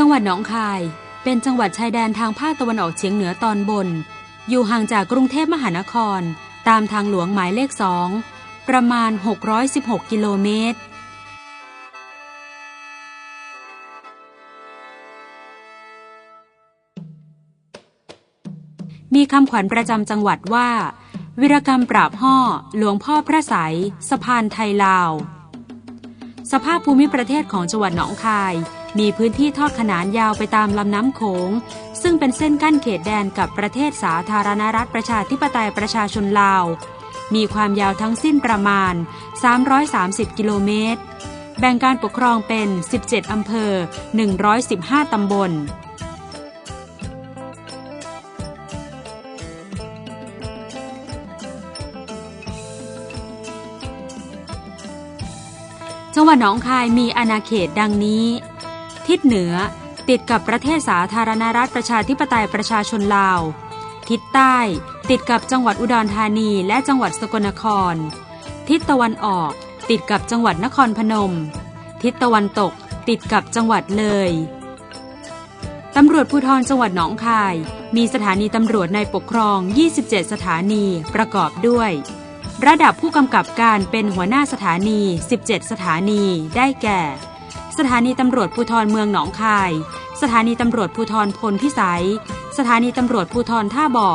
จังหวัดหนองคาย เป็นจังหวัดชายแดนทางภาคตะวันออกเฉียงเหนือตอนบน อยู่ห่างจากกรุงเทพมหานคร ตามทางหลวงหมายเลขสองประมาณ 616 กิโลเมตร มีคำขวัญประจำจังหวัดว่า วิรกรรมปราบห่อหลวงพ่อพระใสยสะพานไทยลาว สภาพภูมิประเทศของจังหวัดหนองคาย มีพื้นที่ทอดขนานยาวไปตามลำน้ำโขง ซึ่งเป็นเส้นกั้นเขตแดนกับประเทศสาธารณรัฐประชาธิปไตยประชาชนลาว มีความยาวทั้งสิ้นประมาณ 330 กิโลเมตร แบ่งการปกครองเป็น 17 อำเภอ 115 ตำบลจังหวัดหนองคายมีอาณาเขตดังนี้ ทิศเหนือติดกับประเทศสาธารณรัฐประชาธิปไตยประชาชนลาว ทิศใต้ติดกับจังหวัดอุดรธานีและจังหวัดสกลนคร ทิศตะวันออกติดกับจังหวัดนครพนม ทิศตะวันตกติดกับจังหวัดเลยตำรวจภูธรจังหวัดหนองคาย มีสถานีตำรวจในปกครอง 27 สถานีประกอบด้วย ระดับผู้กำกับการเป็นหัวหน้าสถานี 17 สถานีได้แก่ สถานีตำรวจภูธรเมืองหนองคาย สถานีตำรวจภูธรพลพิสัย สถานีตำรวจภูธรท่าบ่อ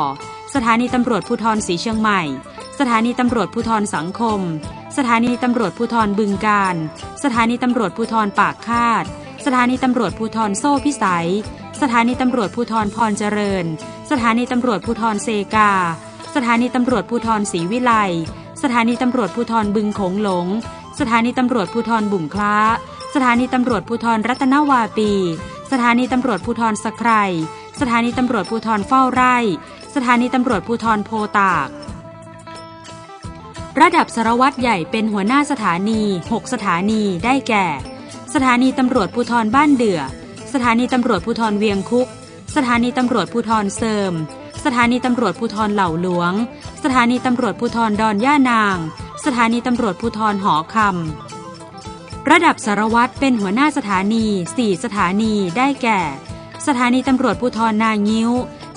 สถานีตำรวจภูธรสีเชียงใหม่ สถานีตำรวจภูธรสังคม สถานีตำรวจภูธรบึงการ สถานีตำรวจภูธรปากคาด สถานีตำรวจภูธรโซ่พิสัย สถานีตำรวจภูธรพรเจริญ สถานีตำรวจภูธรเซกา สถานีตำรวจภูธรศรีวิไล สถานีตำรวจภูธรบึงโขงหลง สถานีตำรวจภูธรบุ่งคล้า สถานีตำรวจภูธรรัตนวาปี สถานีตำรวจภูธรสะไครสถานีตำรวจภูธรเฝ้าไร่ สถานีตำรวจภูธรโพตาก ระดับสารวัตรใหญ่เป็นหัวหน้าสถานี 6 สถานีได้แก่ สถานีตำรวจภูธรบ้านเดือ สถานีตำรวจภูธรเวียงคุก สถานีตำรวจภูธรเสริม สถานีตำรวจภูธรเหล่าหลวง สถานีตำรวจภูธรดอนย่านาง สถานีตำรวจภูธรหอคำ ระดับสารวัตรเป็นหัวหน้าสถานี 4 สถานีได้แก่ สถานีตำรวจภูธรนางิ้ว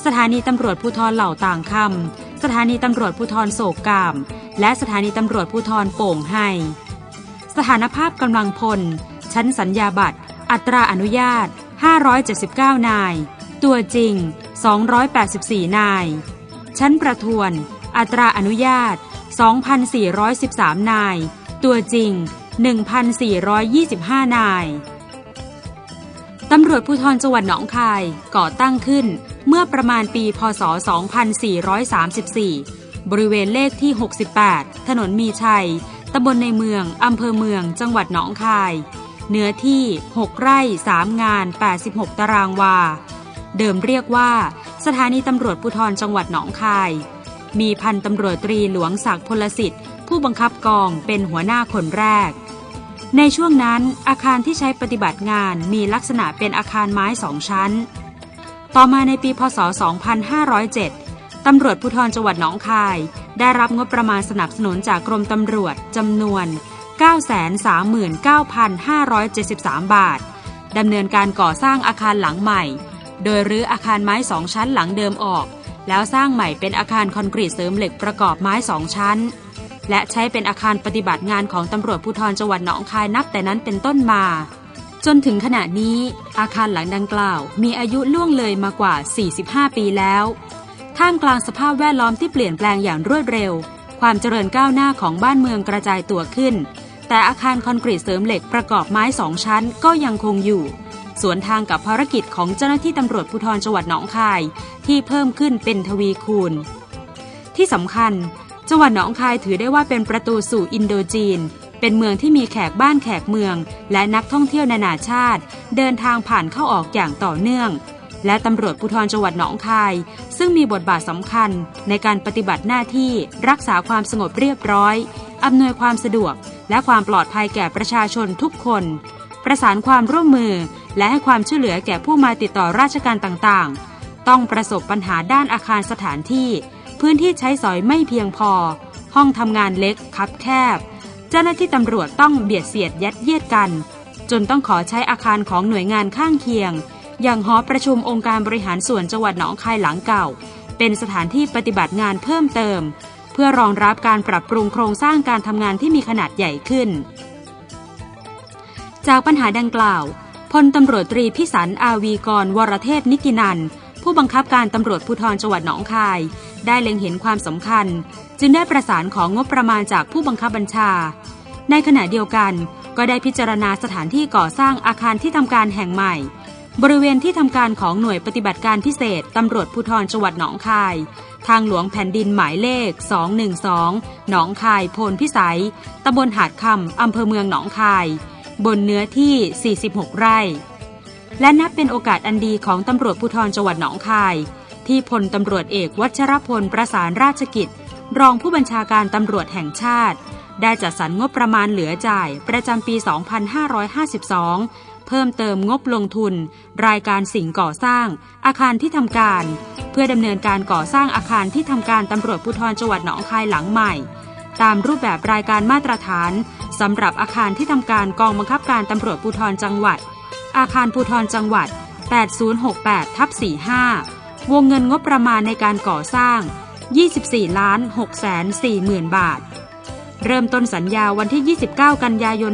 สถานีตำรวจภูธรเหล่าต่างคำสถานีตำรวจภูธรโศกกาม และสถานีตำรวจภูธรโป่งไฮสถานภาพกำลังพล ชั้นสัญญาบัตร อัตราอนุญาต 579 นาย ตัวจริง 284 นาย ชั้นประทวน อัตราอนุญาต 2,413 นาย ตัวจริง 1,425 นาย ตำรวจภูธรจังหวัดหนองคายก่อตั้งขึ้นเมื่อประมาณปี พศ 2434 บริเวณเลขที่ 68 ถนนมีชัย ตำบลในเมือง อำเภอเมือง จังหวัดหนองคาย เนื้อที่ 6 ไร่ 3 งาน 86 ตารางวา เดิมเรียกว่า สถานีตำรวจภูธรจังหวัดหนองคาย มีพันตำรวจตรีหลวงศักดิ์พลสิทธิ์ ผู้บังคับกองเป็นหัวหน้าคนแรก ในช่วงนั้นอาคารที่ใช้ปฏิบัติงานมีลักษณะเป็นอาคารไม้สองชั้น ต่อมาในปีพศ 2507 ตำรวจภูธรจังหวัดหนองคาย ได้รับงบประมาณสนับสนุนจากกรมตำรวจจำนวน 939,573 บาท ดำเนินการก่อสร้างอาคารหลังใหม่ โดยรื้ออาคารไม้สองชั้นหลังเดิมออก แล้วสร้างใหม่เป็นอาคารคอนกรีตเสริมเหล็กประกอบไม้สองชั้น และใช้เป็นอาคารปฏิบัติงานของตำรวจภูธรจังหวัดหนองคายนับแต่นั้นเป็นต้นมา จนถึงขณะนี้อาคารหลังดังกล่าว มีอายุล่วงเลยมากว่า 45 ปีแล้ว ท่ามกลางสภาพแวดล้อมที่เปลี่ยนแปลงอย่างรวดเร็ว ความเจริญก้าวหน้าของบ้านเมืองกระจายตัวขึ้น แต่อาคารคอนกรีตเสริมเหล็กประกอบไม้สองชั้นก็ยังคงอยู่สวนทางกับภารกิจของเจ้าหน้าที่ตำรวจภูธรจังหวัดหนองคาย ที่เพิ่มขึ้นเป็นทวีคูณ ที่สำคัญ จังหวัดหนองคายถือได้ว่าเป็นประตูสู่อินโดจีน เป็นเมืองที่มีแขกบ้านแขกเมือง และนักท่องเที่ยวนานาชาติ เดินทางผ่านเข้าออกอย่างต่อเนื่อง และตำรวจภูธรจังหวัดหนองคาย ซึ่งมีบทบาทสำคัญในการปฏิบัติหน้าที่รักษาความสงบเรียบร้อย อำนวยความสะดวก และความปลอดภัยแก่ประชาชนทุกคน ประสานความร่วมมือ และให้ความช่วยเหลือแก่ผู้มาติดต่อราชการต่างๆ ต้องประสบปัญหาด้านอาคารสถานที่ พื้นที่ใช้สอยไม่เพียงพอ ห้องทำงานเล็กคับแคบ เจ้าหน้าที่ตำรวจต้องเบียดเสียดยัดเยียดกัน จนต้องขอใช้อาคารของหน่วยงานข้างเคียง อย่างหอประชุมองค์การบริหารส่วนจังหวัดหนองคายหลังเก่า เป็นสถานที่ปฏิบัติงานเพิ่มเติม เพื่อรองรับการปรับปรุงโครงสร้างการทำงานที่มีขนาดใหญ่ขึ้น จากปัญหาดังกล่าวพลตำรวจตรีพิสันอาวีกรวรเทพนิกินันผู้บังคับการตำรวจภูธรจังหวัดหนองคาย ได้เล็งเห็นความสำคัญ จึงได้ประสานของงบประมาณจากผู้บังคับบัญชา ในขณะเดียวกันก็ได้พิจารณาสถานที่ก่อสร้างอาคารที่ทำการแห่งใหม่ บริเวณที่ทำการของหน่วยปฏิบัติการพิเศษตำรวจภูธรจังหวัดหนองคาย ทางหลวงแผ่นดินหมายเลข 212 หนองคายโพนพิสัยตำบลหาดคำอำเภอเมืองหนองคาย บนเนื้อที่ 46 ไร่ และนับเป็นโอกาสอันดีของตำรวจภูธรจังหวัดหนองคาย ที่พลตำรวจเอกวัชรพลประสานราชกิจ รองผู้บัญชาการตำรวจแห่งชาติ ได้จัดสรรงบประมาณเหลือจ่ายประจำปี 2552 เพิ่มเติมงบลงทุน รายการสิ่งก่อสร้าง อาคารที่ทำการ เพื่อดำเนินการก่อสร้างอาคารที่ทำการตำรวจภูธรจังหวัดหนองคายหลังใหม่ ตามรูปแบบรายการมาตรฐานสำหรับอาคารที่ทำการกองบังคับการตำรวจภูธรจังหวัด อาคารภูธรจังหวัด 8068ทับ45 วงเงินงบประมาณในการก่อสร้าง 24ล้าน6แสน4หมื่นบาท เริ่มต้นสัญญาวันที่ 29 กันยายน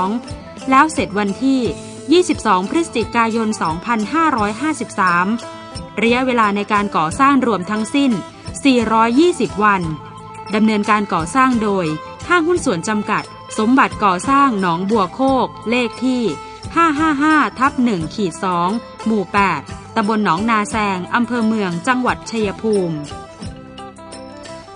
2552 แล้วเสร็จวันที่ 22 พฤศจิกายน 2553 ระยะเวลาในการก่อสร้างรวมทั้งสิ้น 420 วัน ดำเนินการก่อสร้างโดย ห้างหุ้นส่วนจำกัด สมบัติก่อสร้างหนองบัวโคก เลขที่ 555ทับ1ขีด2หมู่ 8 ตำบลหนองนาแซงอำเภอเมือง จังหวัดชัยภูมิ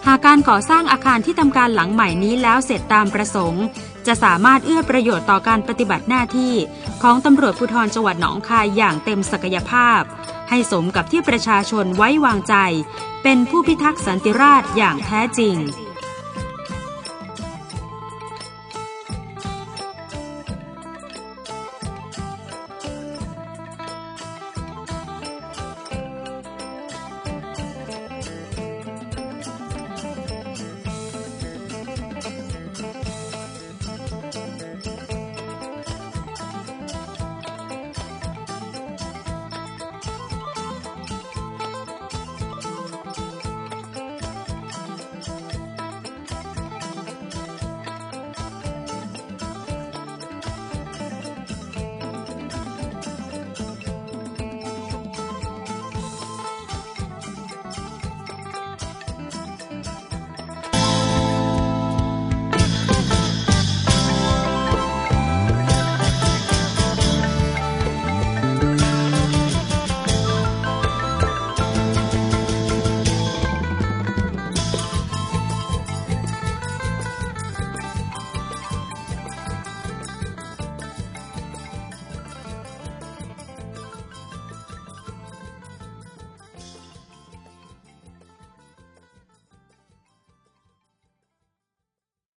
หากการก่อสร้างอาคารที่ทำการหลังใหม่นี้แล้วเสร็จตามประสงค์ จะสามารถเอื้อประโยชน์ต่อการปฏิบัติหน้าที่ ของตำรวจภูธรจังหวัดหนองคายอย่างเต็มศักยภาพ ให้สมกับที่ประชาชนไว้วางใจ เป็นผู้พิทักษ์สันติราษฎร์อย่างแท้จริง